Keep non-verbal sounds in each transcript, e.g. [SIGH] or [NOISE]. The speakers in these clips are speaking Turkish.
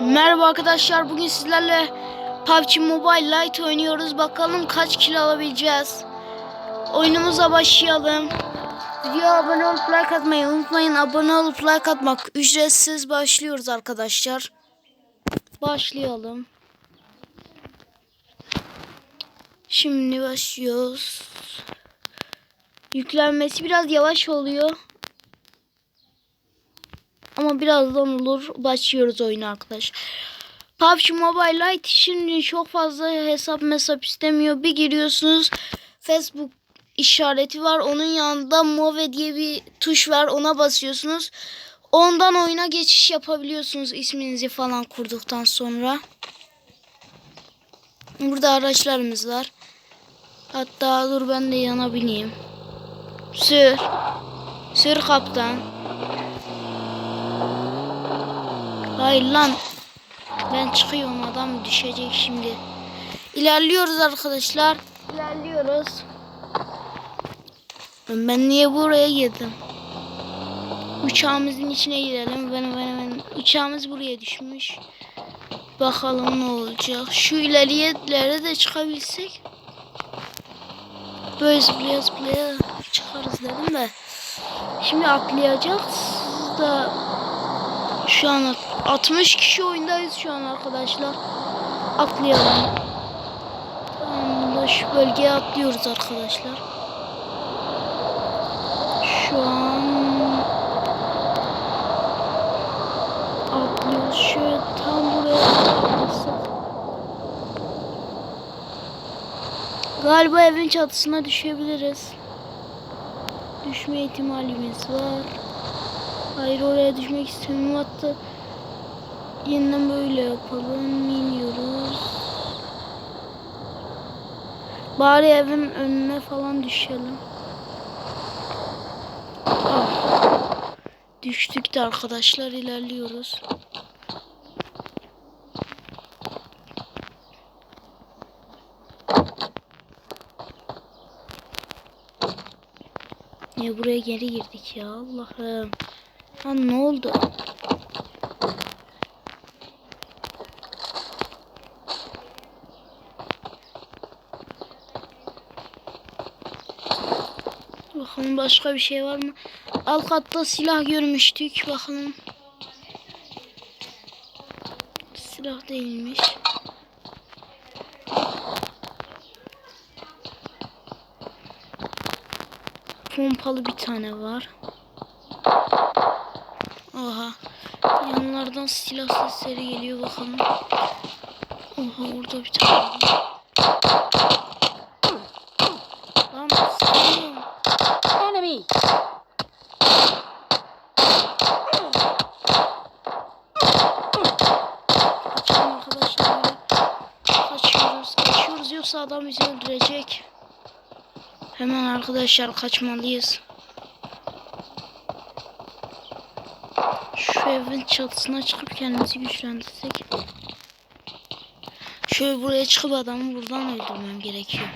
Merhaba arkadaşlar. Bugün sizlerle PUBG Mobile Lite oynuyoruz. Bakalım kaç kilo alabileceğiz. Oyunumuza başlayalım. Videoya abone olup like atmayı unutmayın. Abone olup like atmak ücretsiz. Başlıyoruz arkadaşlar. Başlayalım. Şimdi başlıyoruz. Yüklenmesi biraz yavaş oluyor. Ama birazdan olur. Başlıyoruz oyuna arkadaş. PUBG Mobile Lite şimdi çok fazla hesap mesap istemiyor. Bir giriyorsunuz Facebook işareti var. Onun yanında Move diye bir tuş var. Ona basıyorsunuz. Ondan oyuna geçiş yapabiliyorsunuz isminizi falan kurduktan sonra. Burada araçlarımız var. Hatta dur ben de yana bineyim. Sür. Sür kaptan. Hayır lan. Ben çıkıyorum adam düşecek şimdi. İlerliyoruz arkadaşlar. İlerliyoruz. Ben niye buraya girdim? Uçağımızın içine girelim. Ben, ben, ben. Uçağımız buraya düşmüş. Bakalım ne olacak. Şu ileriye ileri de çıkabilsek. Böyle zıplaya zıplaya çıkarız dedim de. Şimdi atlayacağız da şu an 60 kişi oyundayız şu an arkadaşlar. Atlayalım. Tamam şu bölgeye atlıyoruz arkadaşlar. Şu an atlıyoruz. Şöyle tam buraya atlarsak. Galiba evin çatısına düşebiliriz. Düşme ihtimalimiz var. Hayır oraya düşmek istemiyorum. Hatta yeniden böyle yapalım. İniyoruz. Bari evin önüne falan düşelim. Ah. Düştük de arkadaşlar ilerliyoruz. Ya buraya geri girdik ya Allah'ım. Lan ne oldu? Bakalım başka bir şey var mı? Alt katta silah görmüştük. Bakalım. Silah değilmiş. Pompalı bir tane var. Oha. Yanlardan silah sesleri geliyor bakalım. Oha orada bir tane var. Lan sıkıyorum. Enemy! Kaçalım arkadaşlar. Kaçıyoruz. Kaçıyoruz yoksa adam bizi öldürecek. Hemen arkadaşlar kaçmalıyız. Şu evin çatısına çıkıp kendimizi güçlendirsek. Şöyle buraya çıkıp adamı buradan öldürmem gerekiyor.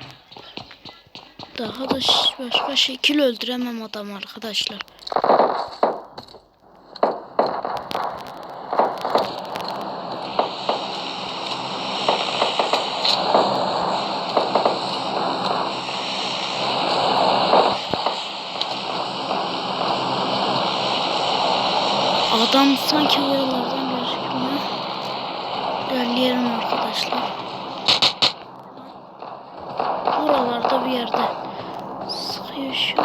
Daha da başka şekil öldüremem adamı arkadaşlar. Adam sanki buralardan gözükmüyor. İlerleyelim arkadaşlar. Buralarda bir yerde. Sıkıyor şu.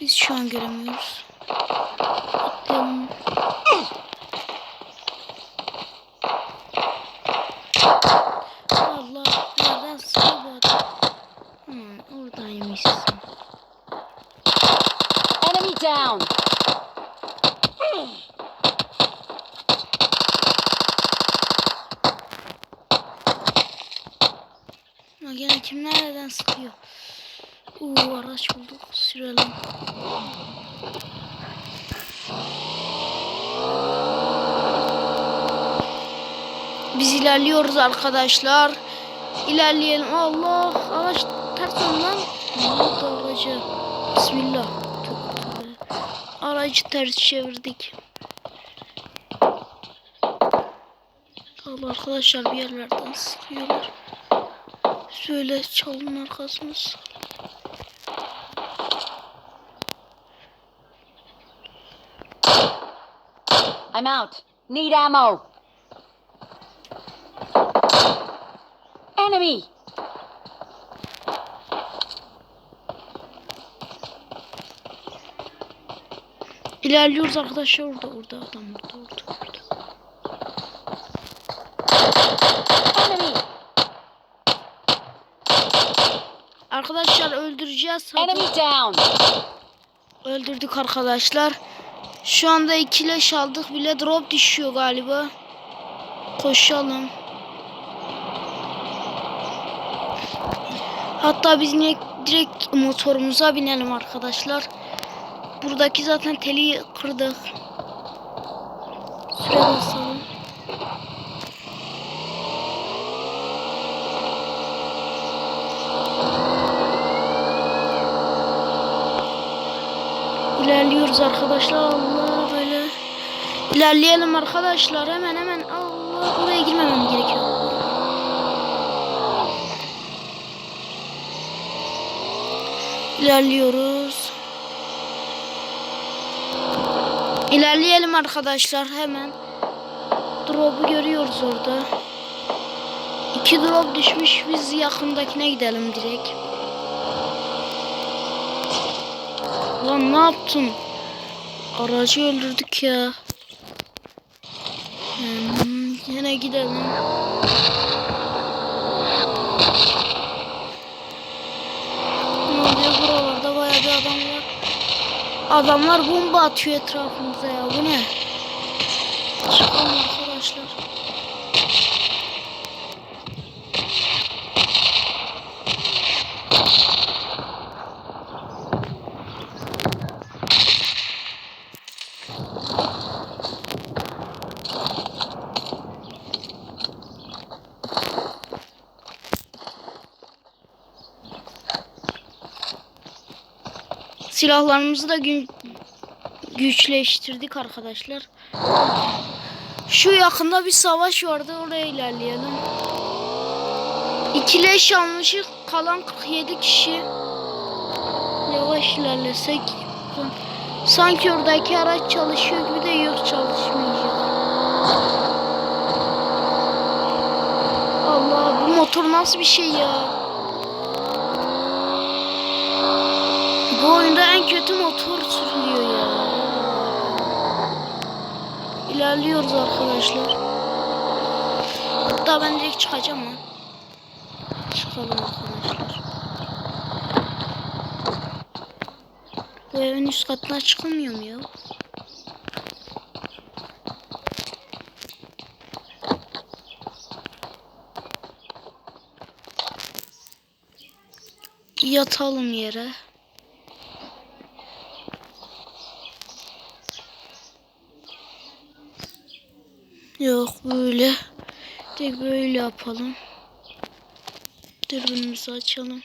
Biz şu an göremiyoruz. Atlayalım. Allah bir yerden sıkıyor bu adam. Hmm, oradaymışsın. Enemy down! Ha, gene kim nereden sıkıyor? Uuu araç bulduk. Sürelim. Biz ilerliyoruz arkadaşlar. İlerleyelim. Allah araç ters oldu aracı? Bismillah. Aracı ters çevirdik. Allah arkadaşlar bir yerlerden sıkıyorlar. Şöyle çalın arkasını I'm out. Need ammo. Enemy. İlerliyoruz arkadaşlar orada orada adam orada orada orada. Enemy. Arkadaşlar öldüreceğiz. Enemy down. Öldürdük arkadaşlar. Şu anda iki leş aldık bile drop düşüyor galiba. Koşalım. Hatta biz ne- direkt motorumuza binelim arkadaşlar. Buradaki zaten teli kırdık. Süre basalım. İlerliyoruz arkadaşlar. Allah böyle. İlerleyelim arkadaşlar. Hemen hemen. Allah oraya girmemem gerekiyor. İlerliyoruz. İlerleyelim arkadaşlar hemen. Drop'u görüyoruz orada. İki drop düşmüş. Biz yakındakine gidelim direkt. Lan ne yaptın? Aracı öldürdük ya. Hmm, yine gidelim. Ne oluyor buralarda bayağı bir adam var. Adamlar bomba atıyor etrafımıza ya bu ne? Çıkalım arkadaşlar. Silahlarımızı da gün güçleştirdik arkadaşlar. Şu yakında bir savaş vardı oraya ilerleyelim. İkileş almışık kalan 47 kişi. Yavaş ilerlesek. Sanki oradaki araç çalışıyor gibi de yok çalışmayacak. Allah bu motor nasıl bir şey ya? Bu oyunda en kötü motor sürülüyor ya. İlerliyoruz arkadaşlar. Hatta ben direkt çıkacağım ha. Çıkalım arkadaşlar. Bu evin üst katına çıkamıyor mu ya? Yatalım yere. Yok böyle. Tek böyle yapalım. Dürbünümüzü açalım.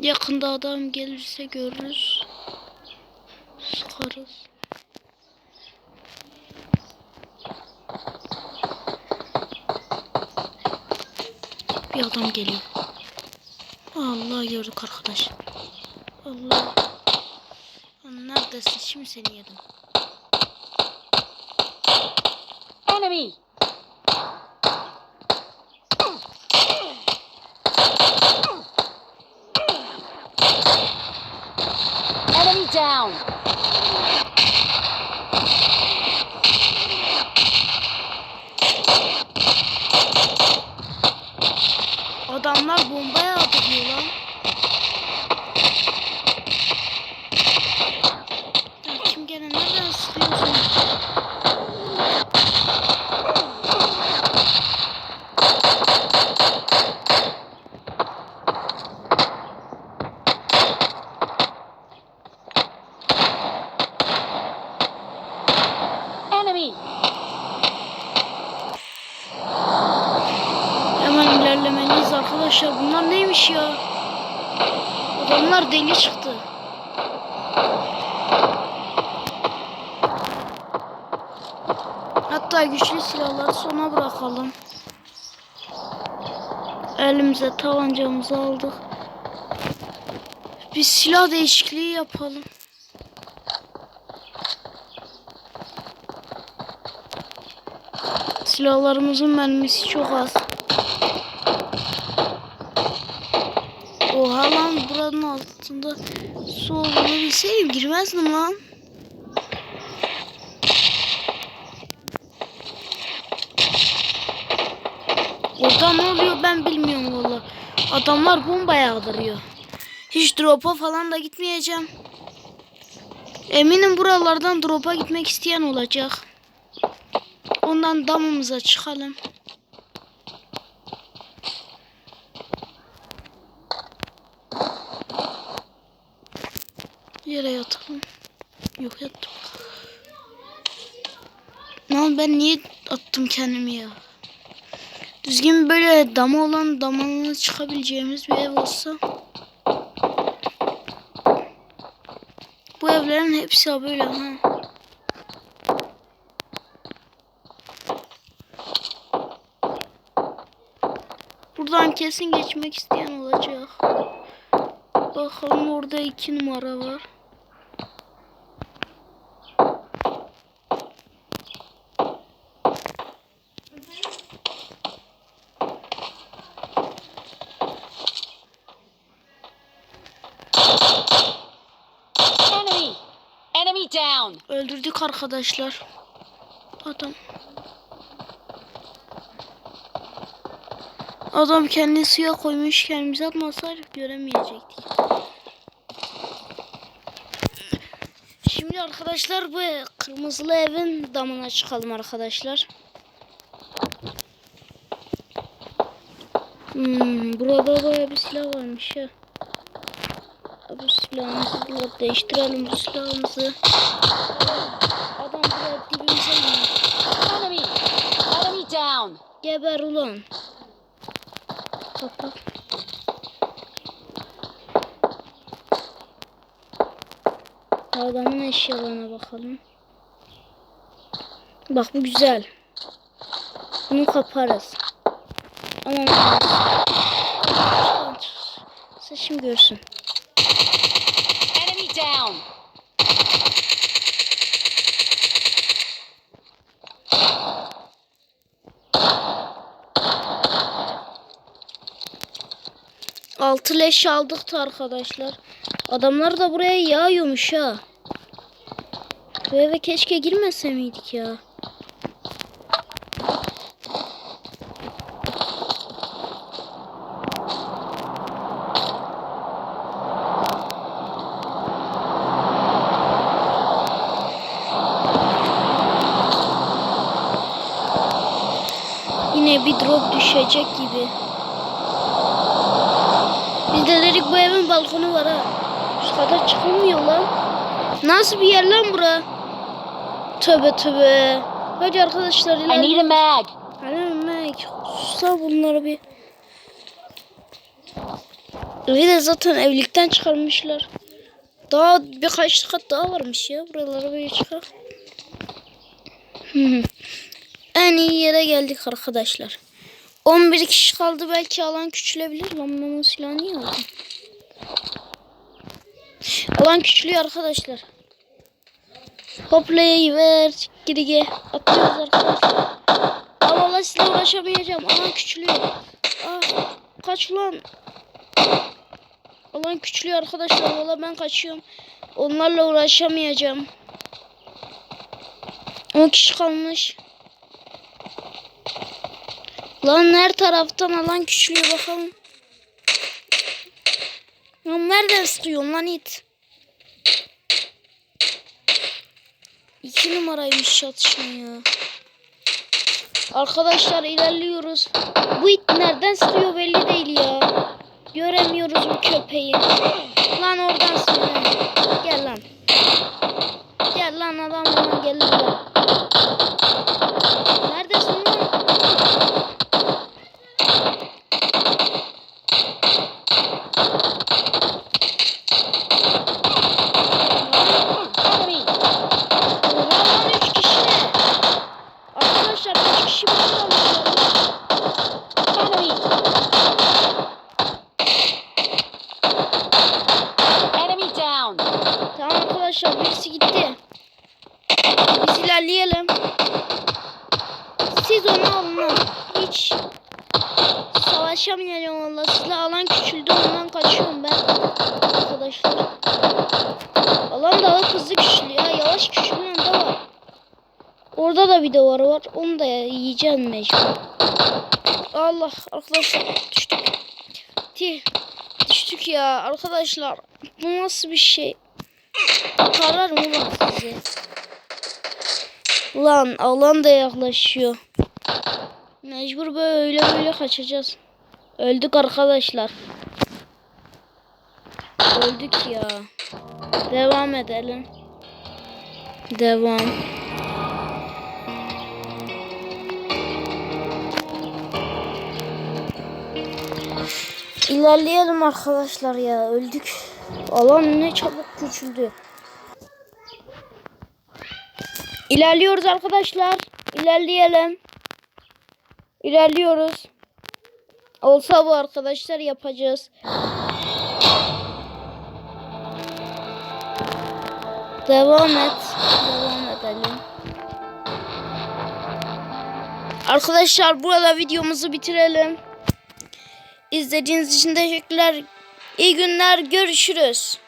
Yakında adam gelirse görürüz. Sıkarız. Bir adam geliyor. Allah gördük arkadaş. Allah. Neredesin? Şimdi seni yedim. Enemy. Enemy Adamlar deli çıktı. Hatta güçlü silahları sona bırakalım. Elimize tabancamızı aldık. Bir silah değişikliği yapalım. Silahlarımızın mermisi çok az. Altında su olduğunu bilseydim girmezdim lan. Orada ne oluyor ben bilmiyorum valla. Adamlar bomba yağdırıyor. Hiç drop'a falan da gitmeyeceğim. Eminim buralardan drop'a gitmek isteyen olacak. Ondan damımıza çıkalım. Yere yatalım. Yok yattım. Lan ben niye attım kendimi ya? Düzgün böyle dama olan damanına çıkabileceğimiz bir ev olsa. Bu evlerin hepsi böyle ha. Buradan kesin geçmek isteyen olacak. Bakalım orada iki numara var. Öldürdük arkadaşlar. Adam. Adam kendini suya koymuş. Kendimize atmasaydık göremeyecektik. Şimdi arkadaşlar bu kırmızılı evin damına çıkalım arkadaşlar. Hmm, burada baya bir silah varmış ya. Bu silahımızı burada değiştirelim bu silahımızı. Adam buraya dibimize iniyor. Enemy! Enemy down! Geber ulan. Bak bak. Adamın eşyalarına bakalım. Bak bu güzel. Bunu kaparız. Ama Seçim görsün. Down! Altı leş aldık da arkadaşlar. Adamlar da buraya yağıyormuş ha. Bu eve keşke girmese miydik ya? Yine bir drop düşecek gibi. Biz de dedik bu evin balkonu var ha. Üst kata çıkılmıyor lan. Nasıl bir yer lan bura? Tövbe tövbe. Hadi arkadaşlar I need a mag! Hadi Mek. Susa bunları bir. Bir de zaten evlilikten çıkarmışlar. Daha birkaç kat daha varmış ya. Buralara böyle çıkar. [LAUGHS] En iyi yere geldik arkadaşlar. 11 kişi kaldı belki alan küçülebilir. Lan ben o silahı niye aldım? Alan küçülüyor arkadaşlar. Hoplayı ver. Geri Atıyoruz arkadaşlar. Ama valla size uğraşamayacağım. Alan küçülüyor. Ah, kaç lan. Alan küçülüyor arkadaşlar. Valla ben kaçıyorum. Onlarla uğraşamayacağım. 10 kişi kalmış. Lan her taraftan alan küçülüyor bakalım. Lan nereden sıkıyorsun lan it? İki numaraymış çatışma ya. Arkadaşlar ilerliyoruz. Bu it nereden sıkıyor belli değil Arkadaşlar birisi gitti. Biz ilerleyelim. Siz onu alın. Hiç savaşamayacağım valla. Sizle alan küçüldü ondan kaçıyorum ben. Arkadaşlar. Alan daha hızlı küçülüyor. Yavaş küçülen de var. Orada da bir de var var. Onu da yiyeceğim mecbur. Allah arkadaşlar düştük. Tih. Düştük ya arkadaşlar. Bu nasıl bir şey? Kararım ulan sizi. Ulan alan da yaklaşıyor. Mecbur böyle böyle kaçacağız. Öldük arkadaşlar. Öldük ya. Devam edelim. Devam. İlerleyelim arkadaşlar ya. Öldük. Alan ne çabuk küçüldü. İlerliyoruz arkadaşlar. İlerleyelim. İlerliyoruz. Olsa bu arkadaşlar yapacağız. Devam et. Devam edelim. Arkadaşlar burada videomuzu bitirelim. İzlediğiniz için teşekkürler. İyi günler. Görüşürüz.